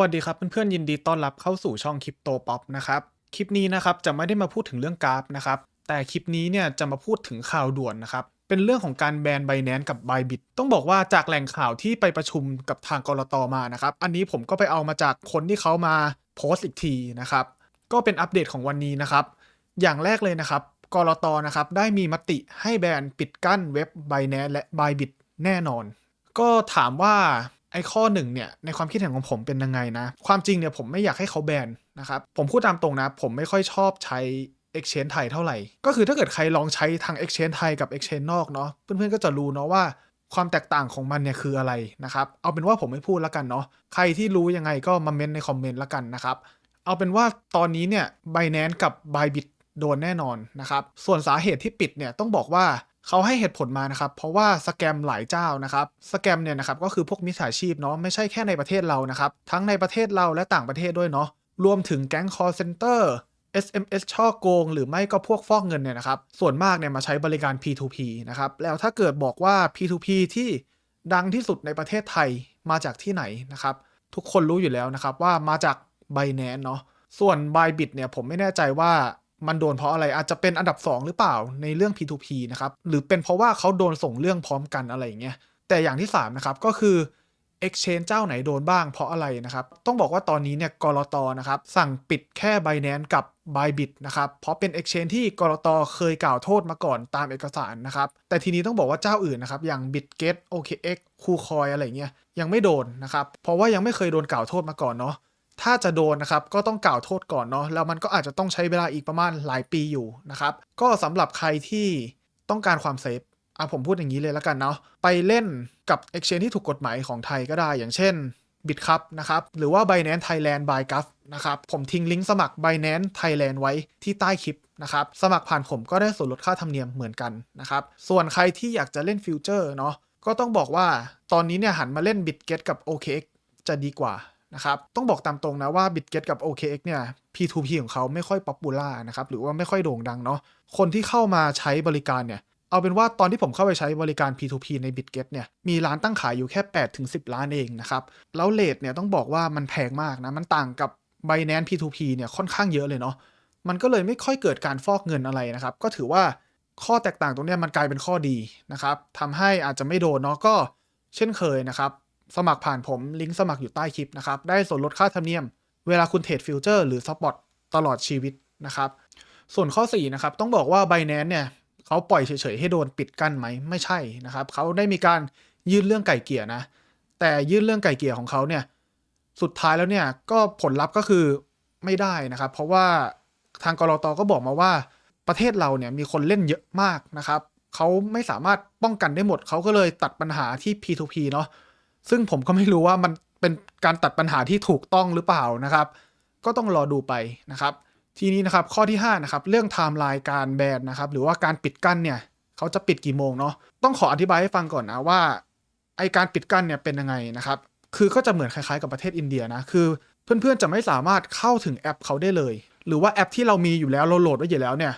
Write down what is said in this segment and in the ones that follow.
วัสดีครับเพื่อนๆยินดีต้อนรับเข้าสู่ช่องคริปโตป๊อปนะครับ คลิปนี้นะครับจะไม่ได้มาพูดถึงเรื่องกราฟนะครับ แต่คลิปนี้เนี่ยจะมาพูดถึงข่าวด่วนนะครับ เป็นเรื่องของการแบนไบแนนกับ b บ b i t ต้องบอกว่าจากแหล่งข่าวที่ไปประชุมกับทางกรตมานะครับ อันนี้ผมก็ไปเอามาจากคนที่เขามาโพสต์อีกทีนะครับ ก็เป็นอัปเดตของวันนี้นะครับ อย่างแรกเลยนะครับกรตนะครับได้มีมติให้แบนปิดกั้นเว็บ b บ n a n c e และ b บ b i t แน่นอน ก็ถามว่า ไอ้ข้อหนึ่งเนี่ยในความคิดเห็นของผมเป็นยังไงนะ ความจริงเนี่ยผมไม่อยากให้เขาแบนนะครับ ผมพูดตามตรงนะ ผมไม่ค่อยชอบใช้ Exchange ไทยเท่าไหร่ ก็คือถ้าเกิดใครลองใช้ทาง Exchange ไทยกับ Exchange นอกเนาะเพื่อนๆก็จะรู้เนาะว่าความแตกต่างของมันเนี่ยคืออะไรนะครับเอาเป็นว่าผมไม่พูดแล้วกันเนาะใครที่รู้ยังไงก็มาเมนในคอมเมนต์แล้วกันนะครับเอาเป็นว่าตอนนี้เนี่ย Binance กับ Bybit โดนแน่นอนนะครับ ส่วนสาเหตุที่ปิดเนี่ยต้องบอกว่า เขาให้เหตุผลมานะครับ เพราะว่าสแกมหลายเจ้านะครับสแกมเนี่ยนะครับก็คือพวกมิจฉาชีพเนาะไม่ใช่แค่ในประเทศเรานะครับ ทั้งในประเทศเราและต่างประเทศด้วยเนาะรวมถึงแก๊ง call center SMS ช่อโกง หรือไม่ก็พวกฟอกเงินเนี่ยนะครับ ส่วนมากเนี่ยมาใช้บริการ P2P นะครับ แล้วถ้าเกิดบอกว่า P2P ที่ดังที่สุดในประเทศไทยมาจากที่ไหนนะครับ ทุกคนรู้อยู่แล้วนะครับว่ามาจาก Binance เนาะส่วน Bybit เนี่ยผมไม่แน่ใจว่า มันโดนเพราะอะไรอาจจะเป็นอันดับ 2 หรือเปล่าในเรื่อง P2P นะครับ หรือเป็นเพราะว่าเขาโดนส่งเรื่องพร้อมกันอะไรอย่างเงี้ยแต่อย่างที่ 3 นะครับ ก็คือ Exchange เจ้าไหนโดนบ้างเพราะอะไรนะครับ ต้องบอกว่าตอนนี้เนี่ยกรอตนะครับ สั่งปิดแค่ Binance กับ Bybit นะครับ เพราะเป็น Exchange ที่กรอตเคยกล่าวโทษมาก่อนตามเอกสารนะครับ แต่ทีนี้ต้องบอกว่าเจ้าอื่นนะครับ อย่าง Bitget OKX KuCoin อะไรเงี้ยยังไม่โดนนะครับ เพราะว่ายังไม่เคยโดนกล่าวโทษมาก่อนเนาะ ถ้าจะโดนนะครับก็ต้องกล่าวโทษก่อนเนาะแล้วมันก็อาจจะต้องใช้เวลาอีกประมาณหลายปีอยู่นะครับ ก็สำหรับใครที่ต้องการความเซฟอะผมพูดอย่างนี้เลยแล้วกันเนาะไปเล่นกับ Exchange ที่ถูกกฎหมายของไทยก็ได้ อย่างเช่น BitCup นะครับ หรือว่า Binance Thailand by g u f นะครับ ผมทิ้งลิงก์สมัคร Binance Thailand ไว้ที่ใต้คลิปนะครับ สมัครผ่านผมก็ได้ส่วนลดค่าธรรมเนียมเหมือนกันนะครับ ส่วนใครที่อยากจะเล่นฟิวเจอร์เนาะก็ต้องบอกว่าตอนนี้เนี่ยหันมาเล่น BitGet กับ OKX จะดีกว่า นะครับ ต้องบอกตามตรงนะว่า BitGet กับ OKX เนี่ย P2P ของเขาไม่ค่อยป๊อปปูล่านะครับ หรือว่าไม่ค่อยโด่งดังเนาะ คนที่เข้ามาใช้บริการเนี่ย เอาเป็นว่าตอนที่ผมเข้าไปใช้บริการ P2P ใน BitGet เนี่ย มีร้านตั้งขายอยู่แค่8ถึง10 ล้านเองนะครับ แล้วเลทเนี่ยต้องบอกว่ามันแพงมากนะ มันต่างกับ Binance P2P เนี่ยค่อนข้างเยอะเลยเนาะ มันก็เลยไม่ค่อยเกิดการฟอกเงินอะไรนะครับ ก็ถือว่าข้อแตกต่างตรงนี้มันกลายเป็นข้อดีนะครับทำให้อาจจะไม่โดนเนาะก็เช่นเคยนะครับ สมัครผ่านผมลิงก์สมัครอยู่ใต้คลิปนะครับ ได้ส่วนลดค่าธรรมเนียม เวลาคุณเทรดฟิวเจอร์หรือสปอตตลอดชีวิตนะครับ ส่วนข้อ 4 นะครับ ต้องบอกว่า Binance เนี่ยเขาปล่อยเฉยๆ ให้โดนปิดกั้นไหมไม่ใช่นะครับเขาได้มีการยื่นเรื่องไก่เกี่ยนะ แต่ยื่นเรื่องไก่เกี่ยของเขาเนี่ยสุดท้ายแล้วเนี่ยก็ผลลัพธ์ก็คือไม่ได้นะครับ เพราะว่าทางกรอตก็บอกมาว่าประเทศเราเนี่ยมีคนเล่นเยอะมากนะครับเขาไม่สามารถป้องกันได้หมด เขาก็เลยตัดปัญหาที่ P2P เนาะ ซึ่งผมก็ไม่รู้ว่ามันเป็นการตัดปัญหาที่ถูกต้องหรือเปล่านะครับ ก็ต้องรอดูไปนะครับ ทีนี้นะครับข้อที่5นะครับเรื่องไทม์ไลน์การแบนนะครับหรือว่าการปิดกั้นเนี่ยเขาจะปิดกี่โมงเนาะต้องขออธิบายให้ฟังก่อนนะว่าไอการปิดกั้นเนี่ยเป็นยังไงนะครับ คือก็จะเหมือนคล้ายๆกับประเทศอินเดียนะ คือเพื่อนๆจะไม่สามารถเข้าถึงแอปเขาได้เลย หรือว่าแอปที่เรามีอยู่แล้วเราโหลดไว้อยู่แล้วเนี่ย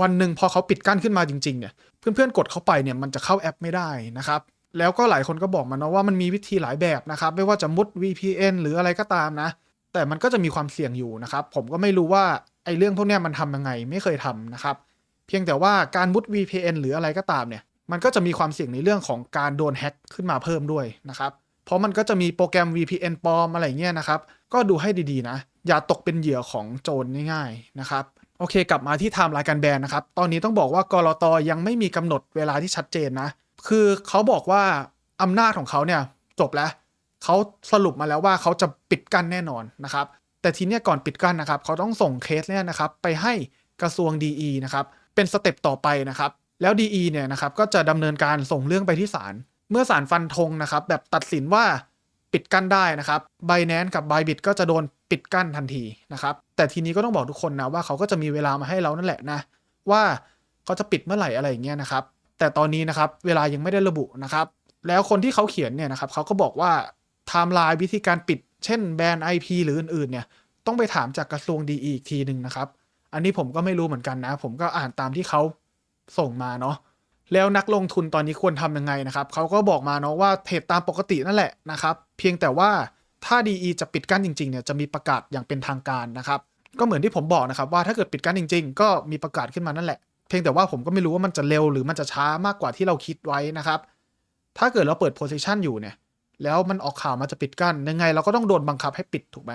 วันหนึ่งพอเขาปิดกั้นขึ้นมาจริงๆเนี่ย เพื่อนๆกดเข้าไปเนี่ยมันจะเข้าแอปไม่ได้นะครับ แล้วก็หลายคนก็บอกมาเนาะว่ามันมีวิธีหลายแบบนะครับ ไม่ว่าจะมุด VPN หรืออะไรก็ตามนะ แต่มันก็จะมีความเสี่ยงอยู่นะครับ ผมก็ไม่รู้ว่าไอ้เรื่องพวกนี้มันทำยังไงไม่เคยทำนะครับ เพียงแต่ว่าการมุด VPN หรืออะไรก็ตามเนี่ย มันก็จะมีความเสี่ยงในเรื่องของการโดนแฮ็กขึ้นมาเพิ่มด้วยนะครับ เพราะมันก็จะมีโปรแกรม VPN ปลอมอะไรเงี้ยนะครับ ก็ดูให้ดีๆนะ อย่าตกเป็นเหยื่อของโจรง่ายๆนะครับโอเค กลับมาที่ไทม์ไลน์การแบนนะครับ ตอนนี้ต้องบอกว่ากรตยังไม่มีกำหนดเวลาที่ชัดเจนนะ คือเขาบอกว่าอำนาจของเขาเนี่ยจบแล้วเขาสรุปมาแล้วว่าเขาจะปิดกั้นแน่นอนนะครับ แต่ทีเนี้ยก่อนปิดกั้นนะครับเขาต้องส่งเคสเนี่ยนะครับไปให้กระทรวง DE นะครับเป็นสเต็ปต่อไปนะครับ แล้ว DE เนี่ยนะครับก็จะดำเนินการส่งเรื่องไปที่ศาลเมื่อศาลฟันธงนะครับ แบบตัดสินว่าปิดกั้นได้นะครับ Binance กับ Bybit ก็จะโดนปิดกั้นทันทีนะครับ แต่ทีนี้ก็ต้องบอกทุกคนนะว่าเขาก็จะมีเวลามาให้เรานั่นแหละนะ ว่าเขาจะปิดเมื่อไหร่อะไรอย่างเงี้ยนะครับ แต่ตอนนี้นะครับเวลายังไม่ได้ระบุนะครับ แล้วคนที่เขาเขียนเนี่ยนะครับเขาก็บอกว่าไทม์ไลน์วิธีการปิด เช่นแบน IP หรืออื่นๆเนี่ยต้องไปถามจากกระทรวงดีอีกทีหนึ่งนะครับ อันนี้ผมก็ไม่รู้เหมือนกันนะ ผมก็อ่านตามที่เขาส่งมาเนาะแล้วนักลงทุนตอนนี้ควรทำยังไงนะครับเขาก็บอกมาเนาะว่าเทรดตามปกตินั่นแหละนะครับ เพียงแต่ว่าถ้า DE จะปิดกั้นจริงๆเนี่ยจะมีประกาศอย่างเป็นทางการนะครับ ก็เหมือนที่ผมบอกนะครับว่าถ้าเกิดปิดกั้นจริง ๆ ก็มีประกาศขึ้นมานั่นแหละ เพียงแต่ว่าผมก็ไม่รู้ว่ามันจะเร็วหรือมันจะช้ามากกว่าที่เราคิดไว้นะครับ ถ้าเกิดเราเปิด position อยู่เนี่ย แล้วมันออกข่าวมาจะปิดกั้นยังไง เราก็ต้องโดนบังคับให้ปิดถูกไหม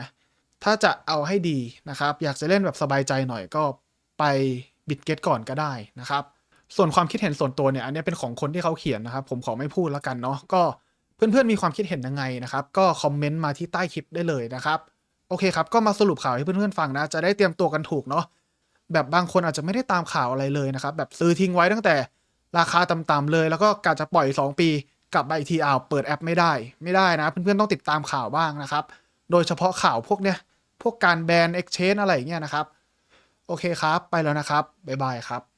ถ้าจะเอาให้ดีนะครับ อยากจะเล่นแบบสบายใจหน่อยก็ไปบิดเกตก่อนก็ได้นะครับ ส่วนความคิดเห็นส่วนตัวเนี่ย อันนี้เป็นของคนที่เขาเขียนนะครับ ผมขอไม่พูดแล้วกันเนาะก็เพื่อนๆมีความคิดเห็นยังไงนะครับ ก็คอมเมนต์มาที่ใต้คลิปได้เลยนะครับ โอเคครับ ก็มาสรุปข่าวให้เพื่อนๆฟังนะ จะได้เตรียมตัวกันถูกเนาะ แบบบางคนอาจจะไม่ได้ตามข่าวอะไรเลยนะครับ แบบซื้อทิ้งไว้ตั้งแต่ราคาต่ำๆเลย แล้วก็กะจะปล่อย 2 ปี กลับมาอีกทีอ้าวเปิดแอปไม่ได้ ไม่ได้นะ เพื่อนๆต้องติดตามข่าวบ้างนะครับ โดยเฉพาะข่าวพวกเนี้ยพวกการแบน exchange อะไรอย่างเงี้ยนะครับ โอเคครับ ไปแล้วนะครับ บ๊ายบายครับ